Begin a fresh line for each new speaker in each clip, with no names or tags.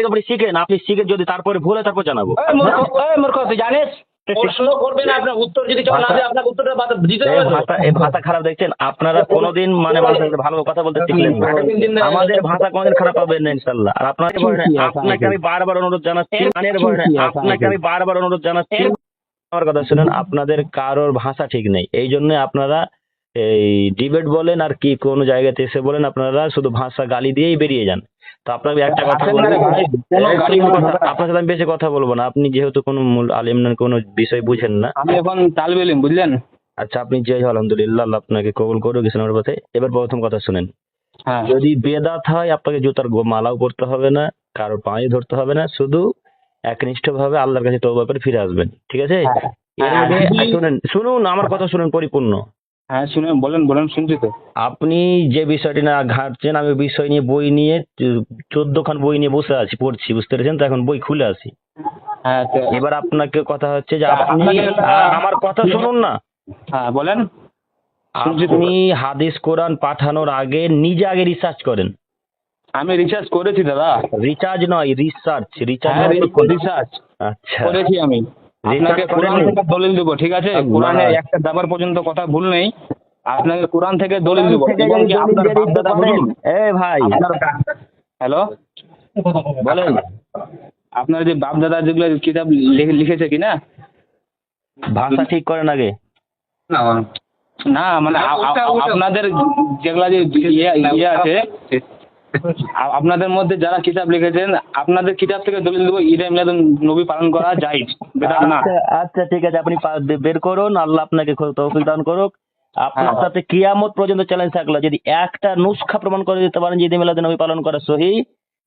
আপনি শিখেন আপনি শিখে যদি তারপরে ভুলে তারপর জানাব।
মূর্খ তুই জানিস? আপনার।
ভাষা খারাপ দেখছেন? আপনারা কোনোদিন মানে মানুষের ভালো কথা বলতে শিখলেন আমাদের ভাষা কোনোদিন খারাপ পাবেন না ইনশাল্লাহ আর আপনাকে ভয় আপনাকে আমি বারবার অনুরোধ জানাচ্ছি আপনাকে আমি বারবার অনুরোধ জানাচ্ছি। আমার কথা শুনেন আপনাদের কারোর ভাষা ঠিক নেই। এই জন্য আপনারা এই ডিবেট বলেন আর কি কোন জায়গাতে এসে বলেন আপনারা শুধু ভাষা গালি দিয়েই বেরিয়ে যান। তো আপনাকে একটা কথা
আসেন
বলব
না।
আপনার সাথে আমি বেশি কথা বলব না। আপনি যেহেতু কোনো মূল আলিম না কোনো বিষয় বুঝেন না।
আমি এখন তালবে ইলম, বুঝলেন?
আচ্ছা আপনি যে আলহামদুলিল্লাহ আল্লাহ আপনাকে কবুল করুক ইসলামের পথে। এবার প্রথম কথা শুনেন।
হ্যাঁ।
যদি বেদাত হয় আপনাকে জুতার মালাও পরতে হবে না কারোর পায়ে ধরতে হবে না শুধু একনিষ্ঠ ভাবে আল্লাহর কাছে তওবা করে ফিরে আসবেন। ঠিক আছে? এর
হ্যাঁ,
আগে শুনেন শুনুন আমার কথা শুনুন পরিপূর্ণ।
হ্যাঁ শুনে বলেন বলেন শুনছি তো।
আপনি যে বিষয়টি না ঘাটছেন আমি বিষয় নিয়ে বই নিয়ে চোদ্দ খান বই নিয়ে বসে আছি পড়ছি বুঝতে পেরেছেন? তো এখন বই খুলে আছি
হ্যাঁ
এবার আপনাকে কথা হচ্ছে যে আপনি আমার কথা শুনুন না।
হ্যাঁ বলেন।
আপনি হাদিস কোরআন পাঠানোর আগে নিজে আগে রিসার্চ করেন।
আমি রিচার্জ করেছি দাদা।
রিচার্জ নয় রিসার্চ রিচার্জ
হ্যাঁ রিসার্চ
আচ্ছা।
করেছি আমি। আপনাকে কোরআন থেকে দলিল দেবো ঠিক আছে। কোরআনে একটা দাবার পর্যন্ত কথা ভুল নেই। আপনাকে কোরআন থেকে দলিল দেবো এবং কি আপনার বাপদাদা
পারেন,
বলুন?
এ ভাই।
হ্যালো?
বলেন।
আপনার যে বাপ দাদা যেগুলো কিতাব লিখে- লিখেছে কি না
ভাষা ঠিক করেন আগে।
না মানে আপনাদের যেগুলা যে ইয়ে ইয়ে আছে আপনাদের মধ্যে যারা কিতাব লিখেছেন আপনাদের কিতাব থেকে দলিল দেবো ঈদ মিলাদুন নবী পালন করা যায় বেদাত না
আচ্ছা আচ্ছা ঠিক আছে আপনি বের করুন আল্লাহ আপনাকে তৌফিক দান করুক আপনার
হ্যাঁ।
সাথে কিয়ামত পর্যন্ত চ্যালেঞ্জ থাকল যদি একটা নুসখা প্রমাণ করে দিতে পারেন যে ঈদে মিলাদ নবী পালন করা সহি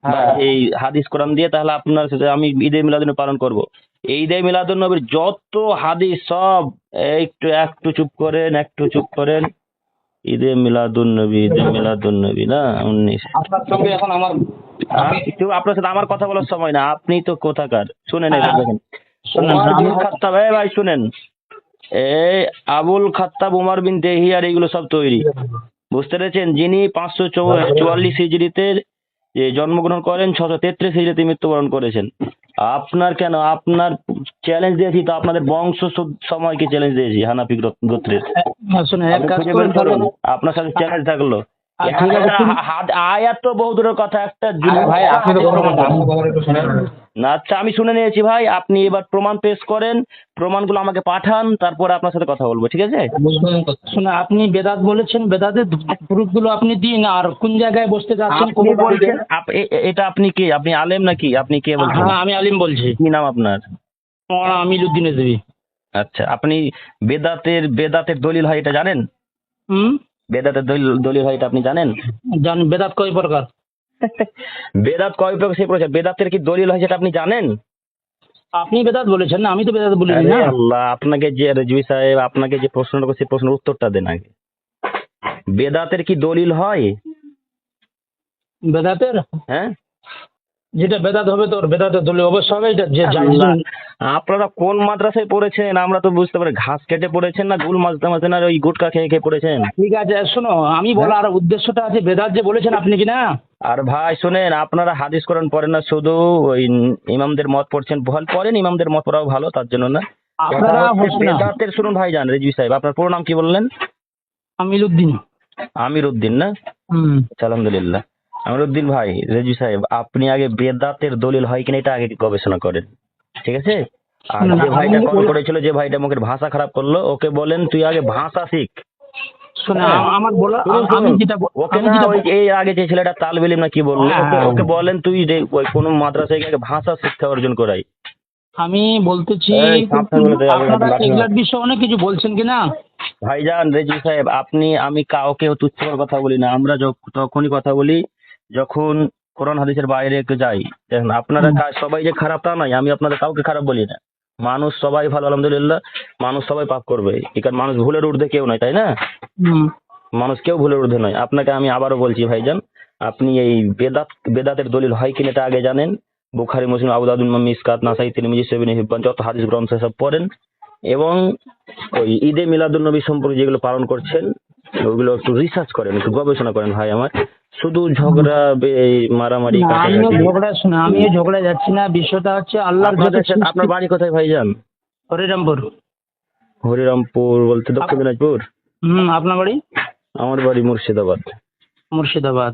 হ্যাঁ।
এই হাদিস কোরআন দিয়ে তাহলে আপনার সাথে আমি ঈদে মিলাদ পালন করব এই ঈদে মিলাদ নবীর যত হাদিস সব একটু একটু চুপ করেন একটু চুপ করেন ঈদে মিলাদুন নবী ঈদে মিলাদুন নবী না? উনিশ।
আপনার সঙ্গে এখন আমার
আপনার সাথে আমার কথা বলার সময় না আপনি তো কোথাকার? শুনেন এটা
হ্যাঁ।
দেখেন।
শুনেন,
আবুল খাত্তাব এই ভাই শুনেন। এই আবুল খাত্তাব উমার বিন দেহিয়ার এগুলো সব তৈরি। বুঝতে পেরেছেন? যিনি পাঁচশো চুয়াল্লিশ হিজড়িতে যে জন্মগ্রহণ করেন ছশো তেত্রিশ হিজড়িতে মৃত্যুবরণ করেছেন। আপনার কেন? আপনার চ্যালেঞ্জ দিয়েছি তো আপনাদের বংশ সময়কে চ্যালেঞ্জ দিয়েছি হানাফি গোত্রের। করুন। আপনার সাথে চ্যালেঞ্জ থাকল। আয়াত তো কথা একটা
ভাই আপনি প্রমাণ করেন।
না আচ্ছা আমি শুনে নিয়েছি ভাই আপনি এবার প্রমাণ পেশ করেন প্রমাণগুলো আমাকে পাঠান তারপরে আপনার সাথে কথা বলব ঠিক আছে?
শুনে আপনি বেদাত বলেছেন বেদাতের প্রুফগুলো আপনি দিন আর কোন জায়গায় বসতে যাচ্ছেন কোন
বলছেন এটা আপনি কে? আপনি আলেম নাকি? আপনি কে বলছেন?
হ্যাঁ আমি আলিম বলছি।
কি নাম আপনার?
আমিরুদ্দিন দেবী।
আচ্ছা আপনি বেদাতের বেদাতের দলিল হয় এটা জানেন?
হুম?
বেদাতের দলিল হয় এটা আপনি জানেন?
জান বেদাত কয় প্রকার?
বেদাত কয় প্রকার সেই প্রকার বেদাতের কি দলিল হয় সেটা আপনি জানেন?
আপনি বেদাত বলেছেন না আমি তো বেদাত বলিনি না।
আল্লাহ আপনাকে যে রেজবি সাহেব আপনাকে যে প্রশ্নটা করছে সেই প্রশ্নের উত্তরটা দেন আগে। বেদাতের কি দলিল হয়?
বেদাতের?
হ্যাঁ?
যেটা বেদাত হবে তোর বেদাতের দলীয় অবশ্য হবে এটা যে
আল্লাহ, আপনারা কোন মাদ্রাসায় পড়েছেন? আমরা তো বুঝতে পারি ঘাস কেটে পড়েছেন না গুল মাজতে না ওই গুটকা খেয়ে খেয়ে পড়েছেন?
ঠিক আছে শোনো আমি বলার উদ্দেশ্যটা আছে বেদাত যে বলেছেন আপনি কি না?
আর ভাই শুনেন আপনারা হাদিস করেন পড়েন না শুধু ওই ইমামদের মত পড়ছেন ভল পড়েন ইমামদের মত পড়াও ভালো তার জন্য না।
আপনারা
বেদাতের শুনুন ভাই জান রেজবি সাহেব আপনার পুরো নাম কি বললেন?
আমিরুদ্দিন।
আমির উদ্দিন না আচ্ছা, আলহামদুলিল্লাহ। আমির উদ্দিন ভাই রেজবি সাহেব আপনি আগে বেদাতের দলিল হয় কিনা এটা আগে গবেষণা করেন ঠিক আছে? আর যে ভাইটা কল করেছিল যে ভাইটা মুখের ভাষা খারাপ করল ওকে বলেন তুই আগে ভাষা শিখ। হ্যাঁ।
আমার বলা আমি যেটা
ওকে না ওই এই আগে যে ছেলেটা না কি বলল
হ্যাঁ,
ওকে
হ্যাঁ।
বলেন তুই রে- ওই কোনো মাদ্রাসায় গিয়ে আগে ভাষা শিক্ষা অর্জন করাই।
আমি বলতেছি আপনারা এগুলার বিষয়ে অনেক কিছু বলছেন কি না
ভাইজান রেজি সাহেব আপনি আমি কাউকে তুচ্ছ কথা বলি না আমরা যখ- তখনই কথা বলি যখন কোরআন হাদিসের বাইরে একটু যাই দেখেন আপনারা সবাই যে খারাপ তা নয় আমি আপনাদের কাউকে খারাপ বলি না। মানুষ সবাই ভালো আলহামদুলিল্লাহ মানুষ সবাই পাপ করবে। কারণ মানুষ ভুলের ঊর্ধ্বে কেউ নয় তাই না? মানুষ কেউ ভুলের ঊর্ধ্বে নয়। আপনাকে আমি আবারও বলছি ভাইজান আপনি এই বেদাত বেদাতের দলিল হয় কিনা এটা আগে জানেন। বুখারি মুসলিম আবুদাবুল মিসকাত নাসাই তিরমিজি সেবিন হিব্বান যত হাদিস গ্রন্থ সব পড়েন। এবং ওই ঈদে মিলাদুল নবী সম্পর্কে যেগুলো পালন করছেন ওগুলো একটু রিসার্চ করেন একটু গবেষণা করেন ভাই আমার। শুধু ঝগড়া মারামারি
আমিও ঝগড়া শুনে আমিও ঝগড়া যাচ্ছি না বিষয়টা হচ্ছে আল্লাহর
আপনার বাড়ি কোথায় ভাইজান?
হরিরামপুর।
হরিরামপুর বলতে দক্ষিণ দিনাজপুর।
হুম আপনার বাড়ি?
আমার বাড়ি মুর্শিদাবাদ।
মুর্শিদাবাদ।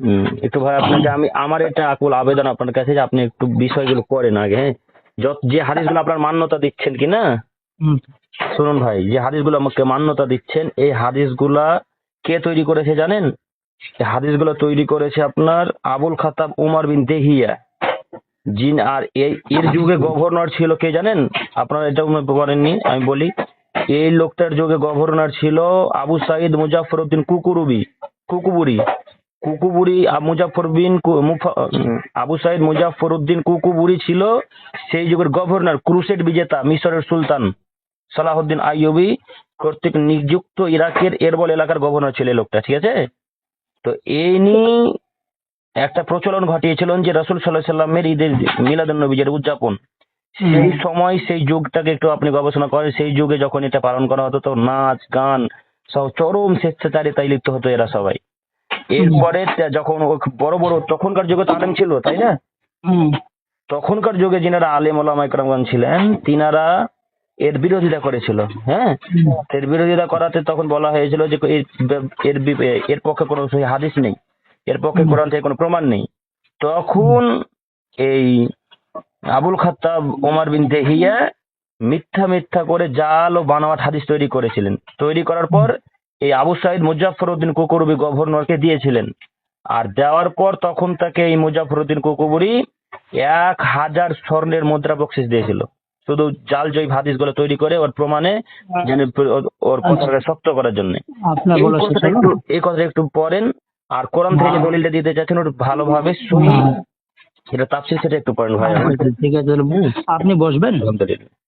হুম, একটু ভাই আপনাকে আমি আমার এটা আকুল আবেদন আপনার কাছে যে আপনি একটু বিষয়গুলো করেন আগে হ্যাঁ? যত যে হাদিসগুলো আপনার মান্যতা দিচ্ছেন কি না? শুনুন ভাই, যে হাদিসগুলো আমাকে মান্যতা দিচ্ছেন, এই হাদিসগুলা কে তৈরি করেছে জানেন? এই হাদিসগুলো তৈরি করেছে আপনার আবুল খাতাব উমার বিন দেহিয়া জিন আর এর যুগে গভর্নর ছিল কে জানেন? আপনারা এটা করেননি, আমি বলি। এই লোকটার যুগে গভর্নর ছিল আবু সাইদ মুজাফর উদ্দিন কুকুরুবি, কুকুবুরি। কুকুবুরি মুজাফর বিন আবু সাইদ মুজাফর উদ্দিন কুকুবুরি ছিল সেই যুগের গভর্নর, ক্রুসেড বিজেতা, মিশরের সুলতান। সালাহুদ্দিন আইয়ুবি কর্তৃক নিযুক্ত ইরাকের এরবল এলাকার গভর্নর ছিল লোকটা ঠিক আছে? তো এই নিয়ে একটা প্রচলন ঘটিয়েছিলেন যে রসুল সাল্লাহ সাল্লামের ঈদের মিলাদুন নবীজের উদযাপন সেই সময় সেই যুগটাকে একটু আপনি গবেষণা করেন সেই যুগে যখন এটা পালন করা হতো তো নাচ গান সব চরম স্বেচ্ছাচারিতায় লিপ্ত হতো এরা সবাই। এরপরে যখন বড় বড় তখনকার যুগে তো আলেম ছিল তাই না? তখনকার যুগে যিনারা আলেম ওলামা ছিলেন তিনারা এর বিরোধিতা করেছিল হ্যাঁ? এর বিরোধিতা করাতে তখন বলা হয়েছিল যে এর এর পক্ষে কোনো হাদিস নেই এর পক্ষে কোরআন থেকে কোনো প্রমাণ নেই। তখন এই আবুল খাত্তাব ওমর বিন দেহিয়া মিথ্যা মিথ্যা করে জাল ও বানোয়াট হাদিস তৈরি করেছিলেন। তৈরি করার পর এই আবু সাইদ মুজাফর উদ্দিন কুকুরবি গভর্নরকে দিয়েছিলেন। আর দেওয়ার পর তখন তাকে এই মুজাফর উদ্দিন কুকুবুরি এক হাজার স্বর্ণের মুদ্রা বকশিস দিয়েছিল। শুধু জাল জৈব হাদিসগুলো তৈরি করে ওর প্রমাণে যেন ওর- কথাটা শক্ত করার জন্য। এই কথাটা একটু পড়েন। আর কোরআন থেকে যে দলিলটা দিতে চাচ্ছেন ওর ভালোভাবে শুনি সেটা তাপসিল সেটা একটু পড়েন ভাই।
আচ্ছা, ঠিক আছে। আপনি বসবেন?
আলহামদুলিল্লাহ।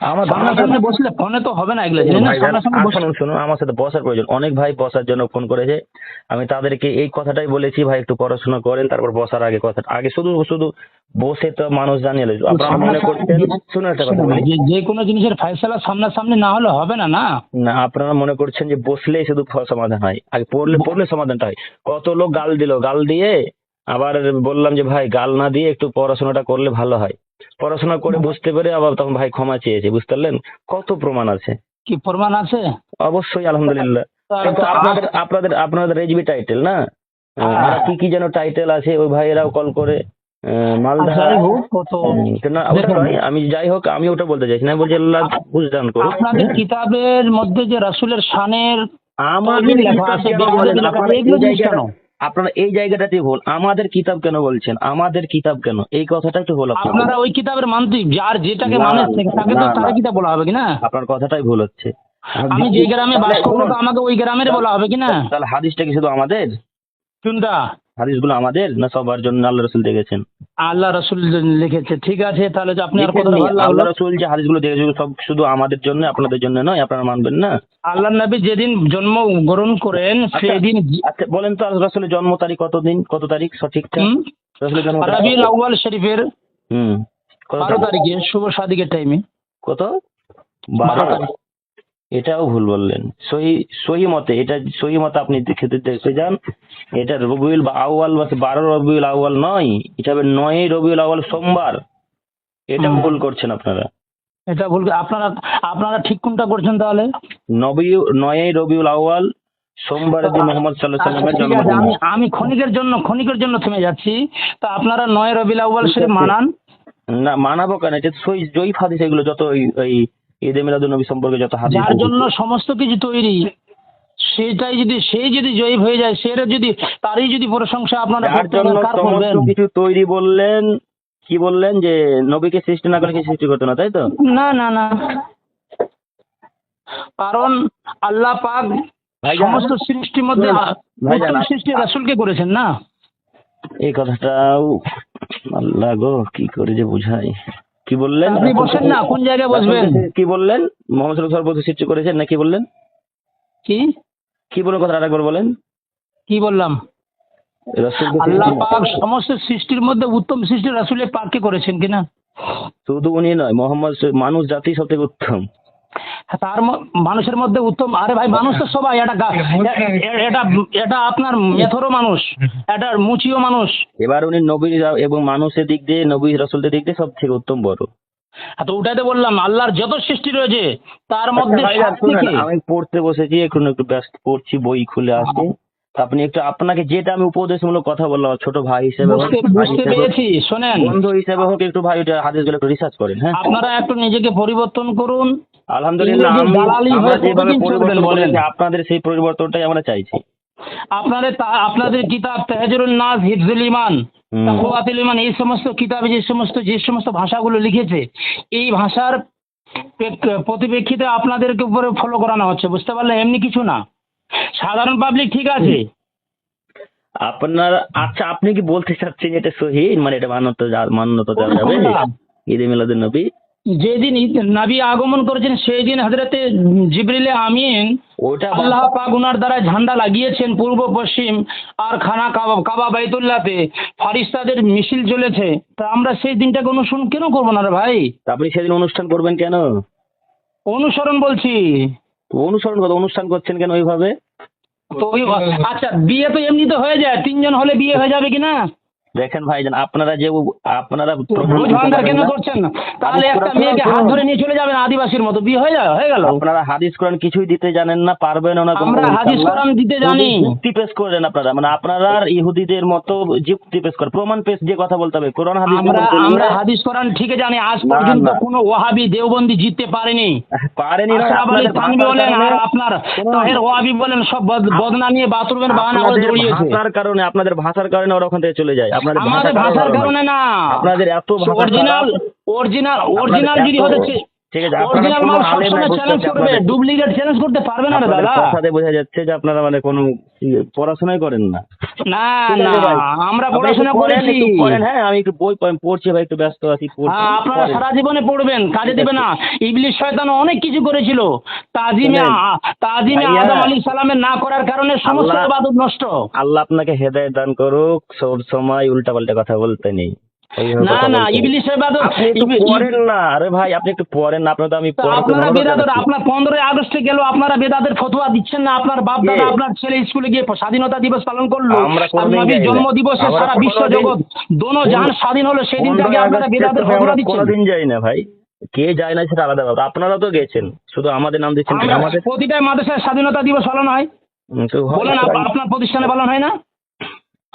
আমার
সামনাসামনি বসলে ফোনে তো হবে না এগুলো
শুনুন শুনুন আমার সাথে বসার প্রয়োজন। অনেক ভাই বসার জন্য ফোন করেছে। আমি তাদেরকে এই কথাটাই বলেছি ভাই একটু পড়াশোনা করেন তারপর বসার আগে কথা আগে শুধু শুধু বসে তো মানুষ জানিয়ে। আপনারা মনে করছেন? শুনুন একটা কথা বলি।
যে- যে কোনো জিনিসের ফয়সালা সামনাসামনি না হলে হবে না না?
না আপনারা মনে করছেন যে বসলেই শুধু সমাধান হয়? আগে পড়লে পড়লে সমাধানটা হয়। কত লোক গাল দিল। গাল দিয়ে আবার বললাম যে ভাই গাল না দিয়ে একটু পড়াশোনাটা করলে ভালো হয়। পড়াশোনা করে বুঝতে পেরে আবার তখন ভাই ক্ষমা চেয়েছে বুঝতে পারলেন? কত প্রমাণ আছে?
কি প্রমাণ আছে?
অবশ্যই আলহামদুলিল্লাহ। কিন্তু আপনাদের আপনাদের আপনাদের রেজবি টাইটেল না?
হ্যাঁ।
কি কি যেন টাইটেল আছে ওই ভাইয়েরাও কল করে মালদা। নয়, আমি যাই হোক আমি ওটা বলতে চাইছি না বলছি আল্লাহ বুঝদান করুন
আপনাদের কিতাবের মধ্যে যে রাসূলের শানের লেখা আছে,
আপনারা এই জায়গাটাতে ভুল। আমাদের কিতাব কেন বলছেন? আমাদের কিতাব কেন? এই কথাটা একটু ভুল আপনার
ওই কিতাবের মানতে যার যেটাকে মানে তাকে তো তার কিতাব বলা হবে কি না?
আপনার কথাটাই ভুল হচ্ছে।
আমি যে গ্রামে বাস করব তো আমাকে ওই গ্রামের বলা হবে কি না?
তাহলে হাদিসটা কি শুধু আমাদের?
কোনটা?
হাদিসগুলো আমাদের না সবার জন্য আল্লাহ রসুল দেখেছেন?
আল্লাহ রসুল লিখেছে। ঠিক আছে তাহলে যে আপনি আর লাগল
আল্লাহ রসুল যে হাদিসগুলো দেখেছে সব শুধু আমাদের জন্য আপনাদের জন্য নয় আপনারা মানবেন না?
আল্লাহ নবী যেদিন জন্ম গ্রহণ করেন
আচ্ছা,
সেদিন
আচ্ছা বলেন তো রসুলের জন্ম তারিখ কত দিন কত তারিখ?
সঠিক
রসুলের জন্ম
রাবিউল আউয়াল শরীফের
হুম। কত
বারো
তারিখে?
শুভ সাদিকের টাইমে
কত?
বারো। তারিখ।
এটাও ভুল বললেন। সহি সহি মতে এটা সহি মতে আপনি খেতে দেখতে যান। এটা রবিউল বা আউয়াল বা বারো রবিউল আউয়াল নয় এটা হবে নয় রবিউল আউয়াল সোমবার।
এটা
ভুল করছেন আপনারা।
এটা ভুল আপনারা আপনারা ঠিক কোনটা করছেন তাহলে?
নবী নয় রবিউল আউয়াল সোমবারের দিন মোহাম্মদ সাল্লাহ সাল্লামের জন্মদিন।
আমি ক্ষণিকের জন্য ক্ষণিকের জন্য থেমে যাচ্ছি। তা আপনারা নয় রবিউল আউয়াল শরীফ মানান?
না মানাবো কেন? এটা সই জয়ীফ হাদিস এগুলো যত ওই ঈদে মিলাদুন নবী সম্পর্কে যত হাদিস
যার জন্য সমস্ত কিছু তৈরি সেটাই যদি সেই যদি জয়ীব হয়ে যায় সেটা যদি তারই যদি প্রশংসা আপনারা
যার
করতে
জন্য
পারেন, কার করবেন।
সমস্ত কিছু তৈরি বললেন কি বললেন যে নবীকে সৃষ্টি না করে কি সৃষ্টি করতো না তাই তো?
না না না। কারণ আল্লাহ পাক
ভাইজান,
সমস্ত সৃষ্টির মধ্যে
ভাইজান,
উত্তম সৃষ্টি রাসূলকে করেছেন না?
এই কথাটাও আল্লাহ গো কি করে যে বুঝাই। কি বললেন?
আপনি বসেন না কোন জায়গায় বসবেন?
কি বললেন? মোহাম্মদ সাল্লাল্লাহু আলাইহি ওয়াসাল্লাম সৃষ্টি করেছেন না কি বললেন?
কি?
কি বলেন কথা আরেকবার বলেন।
কি বললাম? আল্লাহ পাক সমস্ত সৃষ্টির মধ্যে উত্তম সৃষ্টি রাসূলের পাককে করেছেন কিনা?
শুধু উনি নয় মোহাম্মদ মানুষ জাতি সব থেকে উত্তম।
তার মানুষের মধ্যে উত্তম আরে ভাই মানুষ তো সবাই এটা এটা এটা আপনার মেথরও মানুষ এটা মুচিও মানুষ।
এবার উনি নবী এবং মানুষের দিক দিয়ে নবী রসুলদের দিক দিয়ে সব থেকে উত্তম বড়।
তো ওটাই তো বললাম আল্লাহর যত সৃষ্টি রয়েছে তার মধ্যে
আচ্ছা
সবথেকে-
আমি পড়তে বসেছি এখন একটু ব্যস্ত পড়ছি বই খুলে আসছি। আপনি একটু আপনাকে যেটা আমি উপদেশমূলক কথা বললাম ছোট ভাই হিসেবে
বুঝতে পেরেছি শোনেন।
বন্ধু হিসেবে হোক একটু ভাই ওটা হাদিসগুলো একটু রিসার্চ করেন হ্যাঁ?
আপনারা একটু নিজেকে পরিবর্তন করুন
আলহামদুলিল্লাহ
ইংরেজি
আমরা যেভাবে পরিবর্তন
বলেন?
আপনাদের সেই পরিবর্তনটাই আমরা চাইছি।
আপনাদের আপনাদের কিতাব তেহাজুরুন নাজ হিফজুল ইমান। তাকওয়াতুল ইমান এই সমস্ত কিতাবে যে সমস্ত যে সমস্ত ভাষাগুলো লিখেছে এই ভাষার প্রেক- পরিপ্রেক্ষিতে আপনাদেরকে উপরে ফলো করানো হচ্ছে বুঝতে পারলে এমনি কিছু না। সাধারণ পাবলিক ঠিক আছে?
আপনার আচ্ছা আপনি কি বলতে চাচ্ছেন এটা সহি? মানে এটা মান্যতা মান্যতা দেওয়া যাবে? ঈদে মিলাদুন নবী।
যেদিন নবী আগমন করেছেন সেই দিন হজরতে জিবরিলে আমিন
ওটা
আল্লাহ পাক ওনার দ্বারা ঝান্ডা লাগিয়েছেন পূর্ব পশ্চিম আর খানা কাবা কাবা বাইতুল্লাতে। ফারিস্তাদের মিছিল চলেছে। তা আমরা সেই দিনটাকে অনুসরণ কেন করব না রে ভাই?
আপনি সেদিন অনুষ্ঠান করবেন কেন?
অনুসরণ বলছি।
অনুসরণ কথা অনুষ্ঠান করছেন কেন ওইভাবে?
তো আচ্ছা বিয়ে তো এমনিতে হয়ে যায় তিনজন হলে বিয়ে হয়ে যাবে কি না?
দেখেন ভাইজান আপনারা যে আপনারা
কেন করছেন না? তাহলে একটা মেয়েকে হাত ধরে নিয়ে চলে যাবেন আদিবাসীর মতো বিয়ে হয়ে হয়ে গেল।
আপনারা হাদিস কোরআন কিছুই দিতে জানেন না পারবেন না
আমরা হাদিস কোরআন দিতে জানি।
যুক্তি পেশ করেন আপনারা মানে আপনারা ইহুদিদের মতো যুক্তি পেশ করেন প্রমাণ পেশ যে কথা বলতে হবে কোরআন হাদিস
আমরা আমরা হাদিস কোরআন ঠিক জানি আজ পর্যন্ত কোনো ওয়াহাবি দেওবন্দি জিততে পারেনি।
পারেনি
বলেন আর আপনার তাহের ওয়াহাবি বলেন সব বদ- বদনা নিয়ে বাথরুমের বাহানা করে দৌড়িয়েছে।
ভাষার কারণে আপনাদের ভাষার কারণে ওরা ওখান থেকে চলে যায়। আপনাদের
আমাদের ভাষার কারণে না
আপনাদের এত
অরিজিনাল। অরিজিনাল অরিজিনাল যদি হতে
ঠিক আছে আপনারা কোনো আলেম নাই
সবসময়
বুঝতে
চ্যালেঞ্জ
পারছি
করবে ডুপ্লিকেট চ্যালেঞ্জ করতে পারবে না রে দাদা।
কথাতে বোঝা যাচ্ছে যে আপনারা মানে কোনো পড়াশোনাই করেন না।
না না আমরা পড়াশোনা করেছি।
একটু হ্যাঁ আমি একটু বই পড়ছি ভাই একটু ব্যস্ত আছি পড়ছি।
হ্যাঁ আপনারা সারা জীবনে পড়বেন কাজে দেবে না। ইবলিশ শয়তান অনেক কিছু করেছিল। তাজিমে
শোনেন,
আ- তাজিমে আদম আলী সালামের না করার কারণে সমস্ত ইবাদত নষ্ট।
আল্লাহ আপনাকে হেদায়ত দান করুক সব সময় উল্টা পাল্টা কথা বলতে নেই।
না না
বলতে। নেই।
ইবলিশ
আপনি পড়েন না আরে ভাই আপনি একটু পড়েন না আপনার তো আমি
আপনারা
জানাচ্ছি।
আপনার পনেরোই আগস্টে গেল আপনারা বেদাতের ফতোয়া দিচ্ছেন না আপনার বাপ দাদা আপনার ছেলে স্কুলে গিয়ে স্বাধীনতা দিবস পালন করল নবীর জন্ম দিবসে সারা বিশ্ব জগৎ দোনো জাহান স্বাধীন হলো দিনটাকে
পনেরোই
আপনারা
তো
ফতোয়া দিচ্ছেন।
কোনোদিন যাই না ভাই। কে যায় না সেটা আলাদা ব্যাপার। আপনারা তো গেছেন শুধু আমাদের নাম দিচ্ছেন আমাদের
প্রতিটাই মাদ্রাসায় স্বাধীনতা দিবস পালন হয়। বলেন আপনার প্রতিষ্ঠানে পালন হয় না?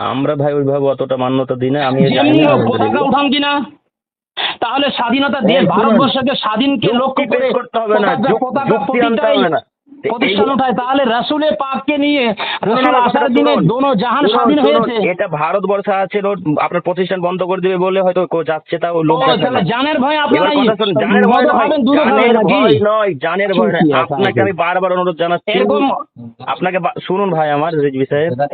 আমরা ভাই ওইভাবে অতটা মান্যতা দিই না আমি জানি
পতাকা উঠান কিনা তাহলে স্বাধীনতা
দিয়ে
দেশ ভারতবর্ষকে স্বাধীনকে লক্ষ্য করে
করতে হবে না,
পতাকা-
যুক্তি আনতে
প্রতিটাই
হবে না।
প্রতিষ্ঠান উঠায় তাহলে রাসুলে পাককে নিয়ে রাসুল আসার দিনে দোনো জাহান স্বাধীন হয়েছে
এটা ভারতবর্ষে আছে আপনার প্রতিষ্ঠান বন্ধ করে দিবে বলে হয়তো যাচ্ছে তাও লোক
ও,
যাচ্ছে
তাহলে
না।
জানের ভয় আপনারা
কথা জানের ভয় নয়? ভয় জানের ভয়। আপনাকে আমি বারবার অনুরোধ জানাচ্ছি
এরকম
আপনাকে শুনুন ভাই আমার রিজভি সাহেব
আপ-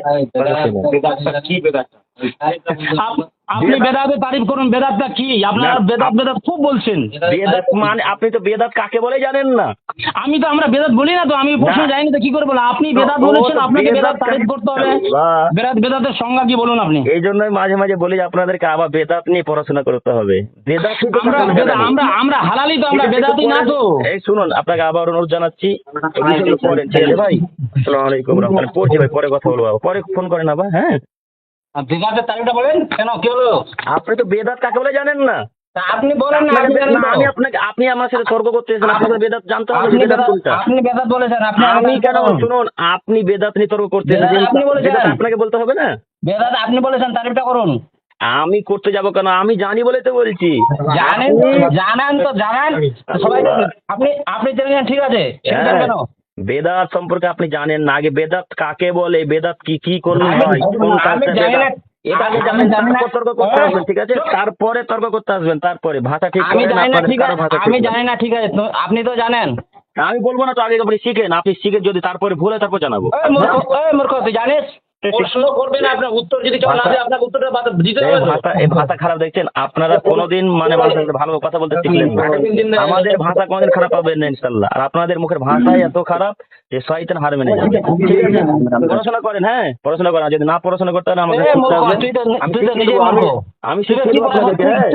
আপনি বেদাতের তারিফ করুন বেদাতটা কি? আপনারা বেদাত বেদাত খুব বলছেন।
বেদাত মানে আপনি তো বেদাত কাকে বলে জানেন না?
আমি তো আমরা বেদাত বলি না তো আমি প্রশ্ন
না।
তো কি করে বলে? আপনি বেদাত বলেছেন আপনাকে
বেদাত
বেদাত তারিফ করতে হবে। বেদাত বেদাতের সংজ্ঞা কি বলুন আপনি?
এই জন্যই মাঝে মাঝে বলি যে আপনাদেরকে আবার বেদাত নিয়ে পড়াশোনা করতে হবে। বেদাত
আমরা আমরা আমরা হালালি তো আমরা বেদাতি না তো।
এই শুনুন আপনাকে আবার অনুরোধ জানাচ্ছি। আছে। ভাই। আসসালামু আলাইকুম পড়ছি ভাই পরে কথা বলব পরে ফোন করেন আবার হ্যাঁ?
বেদাতের তারিফটা বলেন কেন কি হলো?
আপনি তো বেদাত কাকে বলে জানেন না?
আপনি বলেন না।
আমি আপনাকে আপনি আমার সাথে তর্ক করতে এসেছেন আপনাকে বেদাত জানতে হবে
আপনি
বেদাত
বেদাত
কোনটা?
আপনি বেদাত বলেছেন আপনি
আমি কেন শুনুন আপনি বেদাত নিয়ে তর্ক করতে এসেছেন
আপনি বলেছেন।
আপনাকে বলতে হবে না?
বেদাত আপনি বলেছেন তারিফটা করুন।
আমি করতে যাব কেন? আমি জানি বলে তো বলছি।
জানেন জানেন তো জানেন। সবাই আপনি আপনি জেনে ঠিক আছে?
হ্যাঁ।
কেন?
বেদাত সম্পর্কে আপনি জানেন না আগে বেদাত কাকে বলে বেদাত কি কি করলে হয় কোন কাজটা বেদাত? এটা আগে জানেন তারপর তর্ক করতে আসবেন ঠিক আছে? তারপরে তর্ক করতে আসবেন তারপরে। ভাষা ঠিক
আমি জানি না ঠিক আছে।
ভাষা
আমি জানি না ঠিক আছে। আপনি তো জানেন।
আমি বলব না তো আগে আপনি শিখেন। আপনি শিখে যদি তারপরে ভুলে তারপর জানাব।
ওই মূর্খ তুই জানিস? প্রশ্ন করবে আপনার উত্তর যদি কেউ না দেয় আপনাকে উত্তরটা দিতে হবে
ভাষা এই ভাষা খারাপ দেখছেন আপনারা কোনোদিন মানে মানুষের সাথে ভালো কথা বলতে শিখলেন আমাদের ভাষা কোনোদিন খারাপ পাবেন না ইনশাল্লাহ আর আপনাদের মুখের ভাষাই এত খারাপ যে শয়তান হার মেনে যাবে ঠিক পড়াশোনা করেন হ্যাঁ? পড়াশোনা করেন যদি না পড়াশোনা করতে পারেন আসবেন।
তুই তো
আমি শিখিয়ে দেবো, আপনাদেরকে হ্যাঁ?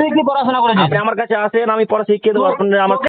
আপনি আমার কাছে আসেন আমি পড়া শিখিয়ে দেবো আপনার আমার